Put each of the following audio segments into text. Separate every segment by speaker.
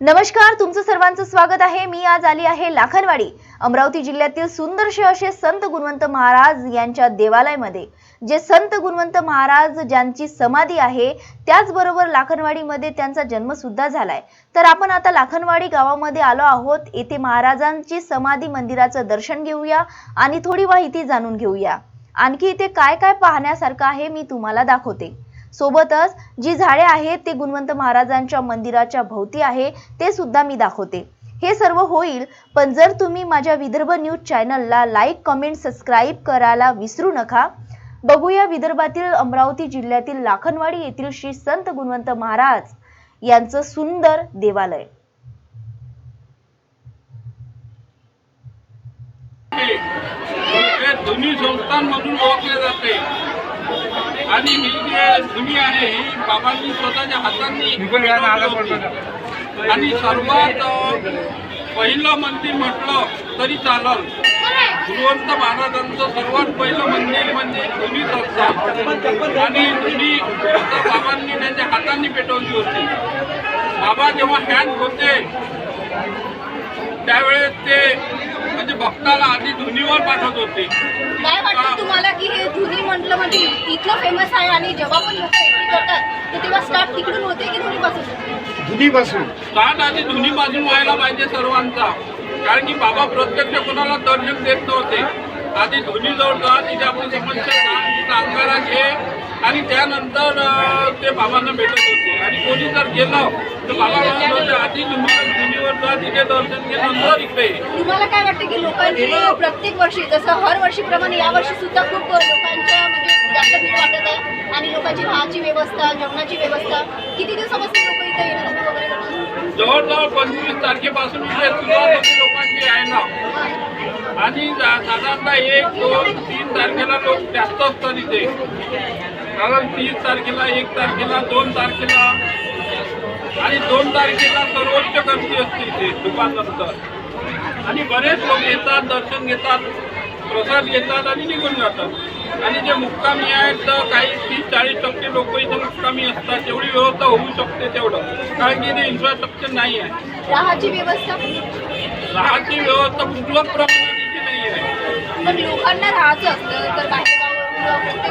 Speaker 1: नमस्कार तुमचं सर्वांचं स्वागत आहे. मी आज आली आहे लाखनवाडी. अमरावती जिल्ह्यातील सुंदरशे असे संत गुणवंत महाराज यांच्या देवालयामध्ये. जे संत गुणवंत महाराज ज्यांची समाधी आहे त्याचबरोबर लाखनवाडीमध्ये त्यांचा जन्म सुद्धा झालाय. तर आपण आता लाखनवाडी गावामध्ये आलो आहोत. येथे महाराजांची समाधी मंदिराचं दर्शन घेऊया आणि थोडी माहिती जाणून घेऊया. आणखी इथे काय काय पाहण्यासारखं आहे मी तुम्हाला दाखवते. सोबतच जी झाडे आहेत ते गुणवंत महाराजांच्या मंदिराच्या भोवती आहे ते सुद्धा मी दाखवते. हे सर्व होईल पण जर तुम्ही माझ्या विदर्भ न्यूज चॅनलला लाईक कमेंट सबस्क्राईब करायला विसरू नका. बघूया विदर्भातील अमरावती जिल्ह्यातील लाखनवाडी येथील श्री संत गुणवंत महाराज यांचं सुंदर देवालय.
Speaker 2: दोन्ही संस्थांमधून ओळखले जाते. आणि ही जी आहे. ही बाबांनी स्वतःच्या हातांनी. आणि सर्वात पहिलं मंदिर म्हटलं तरी चालल. गुरुवंत महाराजांचं सर्वात पहिलं मंदिर म्हणजे धुनी संस्थान. आणि धुनी आता बाबांनी त्यांच्या हातांनी पेटवली होती. बाबा जेव्हा हँड होते त्यावेळेस ते म्हणजे भक्ताला आधी धुनीवर पाठवत होते.
Speaker 3: म्हणजे इथलं फेमस आहे आणि जेव्हा पण लोक एंट्री करतात तर तेव्हा स्टार्ट तिकडून होते की
Speaker 4: दुधीपासून
Speaker 2: स्टार्ट आधी धुनी बाजून व्हायला पाहिजे सर्वांचा. कारण की बाबा प्रत्यक्ष कोणाला दर्शन देत नव्हते. आधी धुनी जवळ जा तिथे आपली समस्या सांग तिथं अंगारा घे. आणि त्यानंतर अं, ते बाबांना भेटत होते. आणि कोणी जर गेलं तर बाबा म्हणत होते आधी धुनी धुनीवर जा तिथे दर्शन घे नंतर इकडे ये."
Speaker 3: तुम्हाला काय वाटतं की लोकांची प्रत्येक वर्षी जसं हर वर्षीप्रमाणे या वर्षी सुद्धा खूप लोकांच्या म्हणजे जास्त भीड वाटत आहे आणि लोकांची राहायची व्यवस्था जेवणाची व्यवस्था किती दिवसापासून लोक इथे येणं जाणं वगैरे करतात?
Speaker 2: जवळजवळ पंचवीस तारखेपासून इथे सुरुवात होती लोकांची यायला आणि साधारणतः एक दोन तीन तारखेला लोक जास्त असतात इथे. कारण तीस तारखेला एक तारखेला दोन तारखेला आणि दोन तारखेला सर्वोच्च गर्दी असते इथे दुपारनंतर. आणि बरेच लोक येतात दर्शन घेतात. प्रसाद घेतात आणि निघून जातात. आणि जे मुक्कामी आहेत तर काही तीस चाळीस टक्के लोक इथे मुक्कामी असतात. जेवढी व्यवस्था होऊ शकते तेवढं. कारण की इथे इन्फ्रास्ट्रक्चर नाही आहे.
Speaker 3: राहायची व्यवस्था?
Speaker 2: राहायची व्यवस्था मुबलक प्रमाणात इथे नाही आहे.
Speaker 3: पण लोकांना राहायचं असतं तर म्हणजे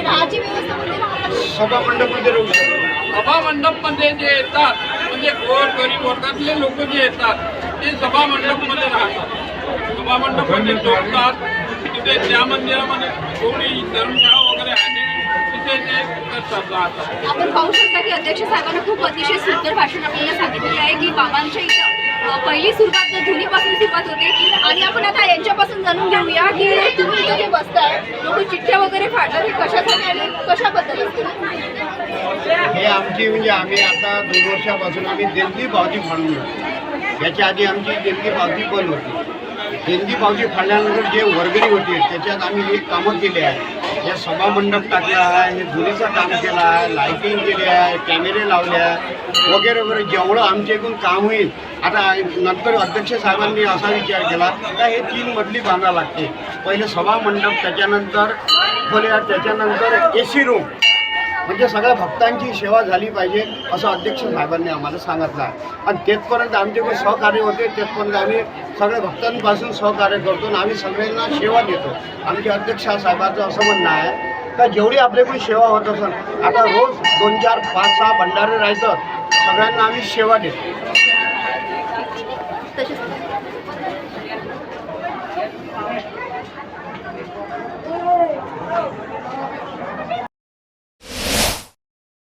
Speaker 3: म्हणजे
Speaker 4: सभा मंडपमध्ये राहू शकतो
Speaker 2: सभा मंडपमध्ये जे येतात म्हणजे गोर गरीब वर्गातले लोक जे येतात ते सभा मंडपमध्ये राहतात. सभा मंडपमध्ये झोपतात तिथे त्या मंदिरामध्ये थोडी धर्मशाळा वगैरे आहे तिथे ते करतात राहतात
Speaker 3: आपण पाहू शकता की अध्यक्ष साहेबांना खूप अतिशय सुंदर भाषण आपल्याला सांगितलेलं आहे की बाबांच्या इथं पहिली सुरुवात धुनीपासून सुरुवात होते. आणि आपण आता यांच्यापासून जाणून घेऊया की तुम्ही इथं जे बसताय लोक चिठ्ठ्या वगैरे फाडतात हे कशासाठी आणि कशाबद्दल असतं?
Speaker 4: हे आमची म्हणजे आम्ही आता दोन वर्षापासून आम्ही देणगी पावती फाडून घेतो याच्या आधी आमची देणगी पावती बंद होती. हिंदी पावती फाडल्यानंतर जे वर्गणी होती त्याच्यात आम्ही हे कामं केले आहे. या सभामंडप टाकलं टाकला आहे हे धुरीचं काम केलं आहे लाईटिंग केली आहे कॅमेरे लावले आहे वगैरे वगैरे. जेवढं आमच्या एकूण काम होईल आता नंतर अध्यक्ष साहेबांनी असा विचार केला का हे तीन मजली बांधा लागते पहिले सभा मंडप त्याच्यानंतर खोल्या त्याच्यानंतर ए सी रूम म्हणजे सगळ्या भक्तांची सेवा झाली पाहिजे असं अध्यक्ष साहेबांनी आम्हाला सांगितलं आहे. आणि तेथपर्यंत आमचे कोणी सहकार्य होते तेथपर्यंत आम्ही सगळ्या भक्तांपासून सहकार्य करतो आणि आम्ही सगळ्यांना सेवा देतो. आमचे अध्यक्ष साहेबांचं असं म्हणणं आहे का जेवढी आपल्याकडून सेवा होत असेल आता रोज दोन चार पाच सहा भंडारे राहतात सगळ्यांना आम्ही सेवा देतो.
Speaker 3: तसेच